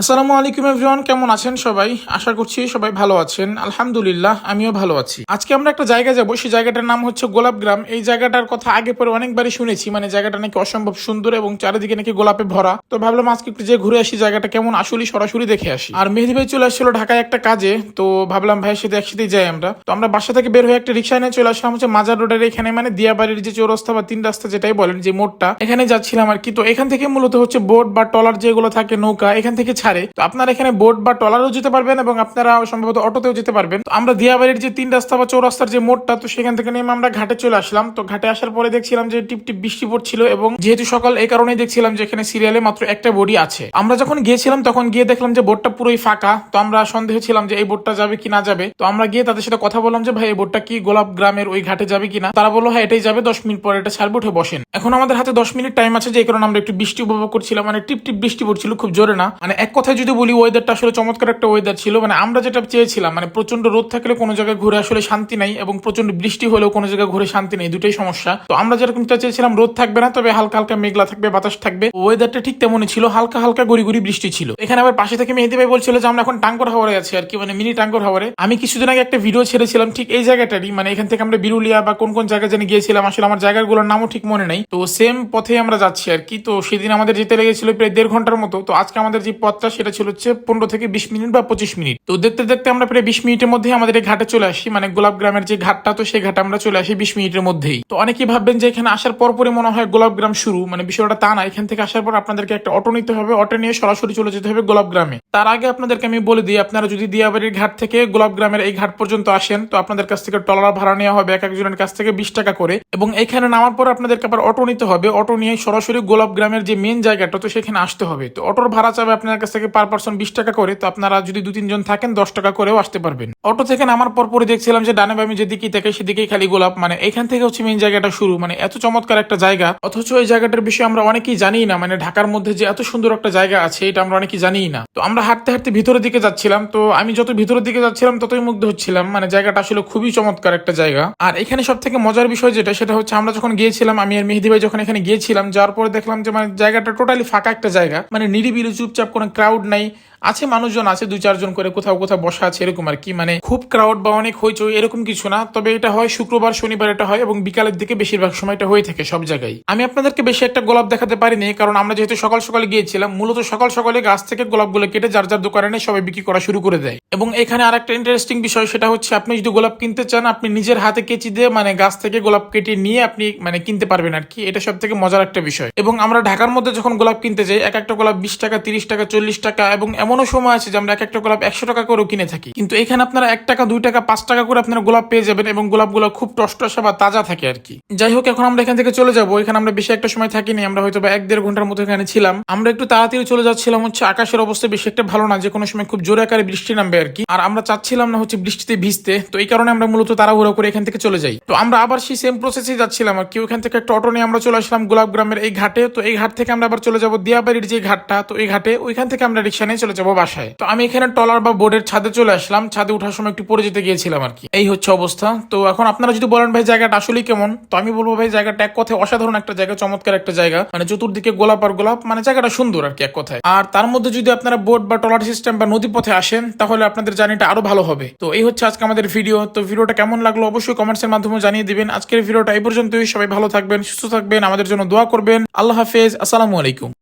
আসসালামু আলাইকুম এভরিওয়ান, কেমন আছেন সবাই? আশা করছি সবাই ভালো আছেন। আলহামদুলিল্লাহ, আমিও ভালো আছি। আজকে আমরা একটা জায়গায় যাব, সেই জায়গাটার নাম হচ্ছে গোলাপগ্রাম এই জায়গাটার কথা আগে পরে অনেকবারই শুনেছি মানে জায়গাটা নাকি অসম্ভব সুন্দর এবং চারিদিকে নাকি গোলাপে ভরা। তো ভাবলাম আজকে একটু যে ঘুরে আসি জায়গাটা কেমন, আসলে সরাসরি দেখে আসি। আর মেহেদি ভাই চলে আসছিল ঢাকায় একটা কাজে, তো ভাবলাম ভাইয়ের সাথে একসাথেই যাই আমরা। তো আমরা বাসা থেকে বের হয়ে একটা রিক্সা নিয়ে চলে আসলাম, হচ্ছে মাজার রোডের এখানে মানে দিয়াবাড়ির যে চৌরাস্তা বা তিন রাস্তা যেটাই বলেন, যে মোড়টা, এখানে যাচ্ছিলাম আর কি। তো এখান থেকে মূলত হচ্ছে বোট বা টলার যেগুলো থাকে নৌকা, এখান থেকে ছাড়ে। তো আপনারা এখানে বোট বা টলারও যেতে পারবেন এবং আপনারা সম্ভবত অটোতেও যেতে পারবেন। তো আমরা দিয়াবাড়ির যে তিন রাস্তা বা চৌরাস্তার যে মোড়টা, তো সেখান থেকে নেমে আমরা ঘাটে চলে আসলাম। তো ঘাটে আসার পরে দেখছিলাম যে টিপ টিপ বৃষ্টি পড়ছিল এবং যেহেতু সকাল, এই কারণে দেখছিলাম যে এখানে সিরিয়ালে মাত্র একটা বডি আছে। আমরা যখন গিয়েছিলাম, তখন গিয়ে দেখলাম যে বোটটা পুরোই ফাঁকা। তো আমরা সন্দেহ ছিলাম যে এই বোটটা যাবে কি না যাবে। তো আমরা গিয়ে তাদের সাথে কথা বললাম যে, ভাই, এই বোটটা কি গোলাপ গ্রামের ওই ঘাটে যাবে কিনা তারা বলল হ্যাঁ এটাই যাবে। দশ মিনিট পরে এটা ছাড়বে উঠে বসেন। এখন আমাদের হাতে দশ মিনিট টাইম আছে, যে কারণে আমরা একটু বৃষ্টি উপভোগ করছিলাম। মানে টিপ টিপ বৃষ্টি পড়ছিল, খুব জোরে না। মানে এক কথায় যদি বলি ওয়েদারটা আসলে চমৎকার একটা ওয়েদার ছিল। মানে আমরা যেটা চেয়েছিলাম মানে প্রচণ্ড রোদ থাকলে কোনো জায়গায় ঘুরে আসলে শান্তি নাই এবং প্রচণ্ড বৃষ্টি হলেও কোনো জায়গায় ঘুরে শান্তি নেই, দুটোই সমস্যা। তো আমরা যেরকমটা চেয়েছিলাম, রোদ থাকবে না, তবে হালকা হালকা মেঘলা থাকবে, বাতাস থাকবে। ওয়েদারটা ঠিক তেমনই ছিল, হালকা হালকা গড়ি গড়ি বৃষ্টি ছিল। এখানে আবার পাশে থেকে মেহেদি ভাই বলছিল যে, আমরা এখন টাঙ্গর হাওয়ারে আছি আর কি মানে মিনি টাঙ্গর হাওয়ারে। আমি কিছুদিন আগে একটা ভিডিও ছেড়েছিলাম, ঠিক এই জায়গাটারই মানে এখান থেকে আমরা বিরুলিয়া বা কোন কোন জায়গায় জানি গিয়েছিলাম, আসলে আমার জায়গাগুলোর নামও ঠিক মনে নাই। তো সেম পথে আমরা যাচ্ছি আর কি, তো সেদিন আমাদের যেতে লেগেছিল প্রায় দেড় ঘণ্টার মতো। তো আজকে আমাদের যে পথটা সেটা ছিল হচ্ছে পনেরো থেকে বিশ মিনিট বা পঁচিশ মিনিট। তো দেখতে দেখতে আমরা প্রায় বিশ মিনিটের মধ্যেই আমাদের এই ঘাটে চলে আসি। মানে গোলাপ গ্রামের যে ঘাটটা, তো সেই ঘাটে আমরা চলে আসি বিশ মিনিটের মধ্যেই। তো অনেকেই ভাববেন যে এখানে আসার পরপরই মনে হয় গোলাপ গ্রাম শুরু। মানে বিষয়টা তা না, এখান থেকে আসার পর আপনাদেরকে একটা অটো নিতে হবে, অটো নিয়ে সরাসরি চলে যেতে হবে গোলাপ গ্রামে। তার আগে আপনাদেরকে আমি বলে দিই, আপনারা যদি দিয়াবাড়ির ঘাট থেকে গোলাপ গ্রামের এই ঘাট পর্যন্ত আসেন, তো আপনাদের কাছ থেকে টলার ভাড়া নেওয়া হবে এক একজনের কাছ থেকে বিশ টাকা করে। এবং এখানে নামার পর আপনাদেরকে আবার অটো নিতে হবে। অটো নিয়ে সরাসরি গোলাপ গ্রামের যে মেন জায়গাটা, তো সেখানে আসতে হবে। তো অটোর ভাড়া চাবে আপনার কাছ থেকে পার পার্সন বিশ টাকা করে, তো আপনারা যদি দু, তিনজন থাকেন, দশ টাকা করেও আসতে পারবেন। অটো থেকে নামার পর পরে দেখছিলাম যে ডানে বামে যেদিকেই থাকে সেদিকেই খালি গোলাপ। মানে এখান থেকে হচ্ছে মেন জায়গাটা শুরু। মানে এত চমৎকার একটা জায়গা। অথচ এই জায়গাটার বিষয়ে আমরা অনেকেই জানি না। মানে ঢাকার মধ্যে যে এত সুন্দর একটা জায়গা আছে, এটা আমরা অনেকেই জানি না। তো আমরা হাঁটতে হাঁটতে ভিতরের দিকে যাচ্ছিলাম। তো আমি যত ভিতরের দিকে যাচ্ছিলাম, ততই মুগ্ধ হচ্ছিলাম। মানে জায়গাটা আসলে খুবই চমৎকার একটা জায়গা। আর এখানে সব থেকে মজার বিষয় যেটা, সেটা হচ্ছে আমরা যখন গিয়েছিলাম, আমি আর মেহেদি ভাই যখন এখানে গিয়েছিলাম, যাওয়ার পরে দেখলাম যে মানে জায়গাটা টোটালি ফাঁকা একটা জায়গা। মানে নিরিবিলি, চুপচাপ কোনো ক্রাউড নাই। আছে মানুষজন, আছে দুই চারজন করে কোথাও কোথাও বসা আছে, এরকম আর কি। মানে খুব ক্রাউড বা অনেক হইচই, এরকম কিছু না। তবে এটা হয় শুক্রবার, শনিবার এটা হয় এবং বিকালের দিকে বেশিরভাগ সময় এটা হয়ে থাকে সব জায়গায়। আমি আপনাদেরকে বেশি একটা গোলাপ দেখাতে পারিনি, কারণ আমরা যেহেতু সকাল সকালে গিয়েছিলাম, মূলত সকাল সকালে গাছ থেকে গোলাপগুলো কেটে যার যার দোকানে সবাই বিক্রি করা শুরু করে দেয়। এবং এখানে আর একটা ইন্টারেস্টিং বিষয়, সেটা হচ্ছে আপনি যদি গোলাপ কিনতে চান, আপনি নিজের হাতে কেচি দিয়ে মানে গাছ থেকে গোলাপ কেটে নিয়ে আপনি মানে কিনতে পারবেন আর কি। এটা সব থেকে মজার একটা বিষয়। এবং আমরা ঢাকার মধ্যে যখন গোলাপ কিনতে যাই, এক একটা গোলাপ বিশ টাকা, তিরিশ টাকা, চল্লিশ টাকা এবং এমনও সময় আছে যে আমরা এক একটা গোলাপ একশো টাকা করেও কিনে থাকি। কিন্তু এখানে আপনারা এক টাকা, দুই টাকা, পাঁচ টাকা করে আপনারা গোলাপ পেয়ে যাবেন এবং গোলাপগুলো খুব টসটসা বা তাজা থাকে আর কি। যাই হোক, এখন আমরা এখান থেকে চলে যাব। এখানে আমরা বেশি একটা সময় থাকিনি, আমরা হয়তো বা এক দেড় ঘণ্টার মতো এখানে ছিলাম। আমরা একটু তাড়াতাড়ি চলে যাচ্ছিলাম হচ্ছে আকাশের অবস্থা বেশি একটা ভালো না, যে কোনো সময় খুব জোরে আকারে বৃষ্টি নামবে আর কি। আর আমরা চাচ্ছিলাম না হচ্ছে বৃষ্টিতে ভিজতে, তো এই কারণে আমরা মূলত তাড়াহুড়ো করে এখান থেকে চলে যাই। তো আমরা আবার সেই সেম প্রসেসে যাচ্ছিলাম আর কি। ওখান থেকে একটা অটো নিয়ে আমরা চলে আসলাম গোলাপ গ্রামের এই ঘাটে। তো এই ঘাট থেকে আমরা আবার চলে যাব দিয়াবাড়ির যে ঘাটটা, তো এই ঘাটে ওইখান থেকে আমরা রিক্সা নিয়ে চলে যাব বাসায়। তো আমি এখানে টলার বা বোর্ডের ছাদে চলে আসলাম। ছাদে ওঠার সময় একটু পরে যেতে গিয়েছিলাম আর কি। এই হচ্ছে অবস্থা। তো এখন আপনারা যদি বলেন, ভাই, জায়গাটা আসলেই কেমন? তো আমি বলব, ভাই, জায়গাটা এক কথায় অসাধারণ একটা জায়গা, চমৎকার একটা জায়গা। মানে চতুর্দিকে গোলাপ আর গোলাপ মানে জায়গাটা সুন্দর আর কি এক কথায়। আর তার মধ্যে যদি আপনারা বোট বা টলার সিস্টেম বা নদী পথে আসেন, তাহলে আপনাদের জার্নিটা আরও ভালো হবে। তো এই হচ্ছে আজকে আমাদের ভিডিও। তো ভিডিওটা কেমন লাগল অবশ্যই কমেন্টসের মাধ্যমে জানিয়ে দিবেন। আজকের ভিডিওটা এই পর্যন্তই। সবাই ভালো থাকবেন, সুস্থ থাকবেন, আমাদের জন্য দোয়া করবেন। আল্লাহ হাফেজ। আসসালামু আলাইকুম।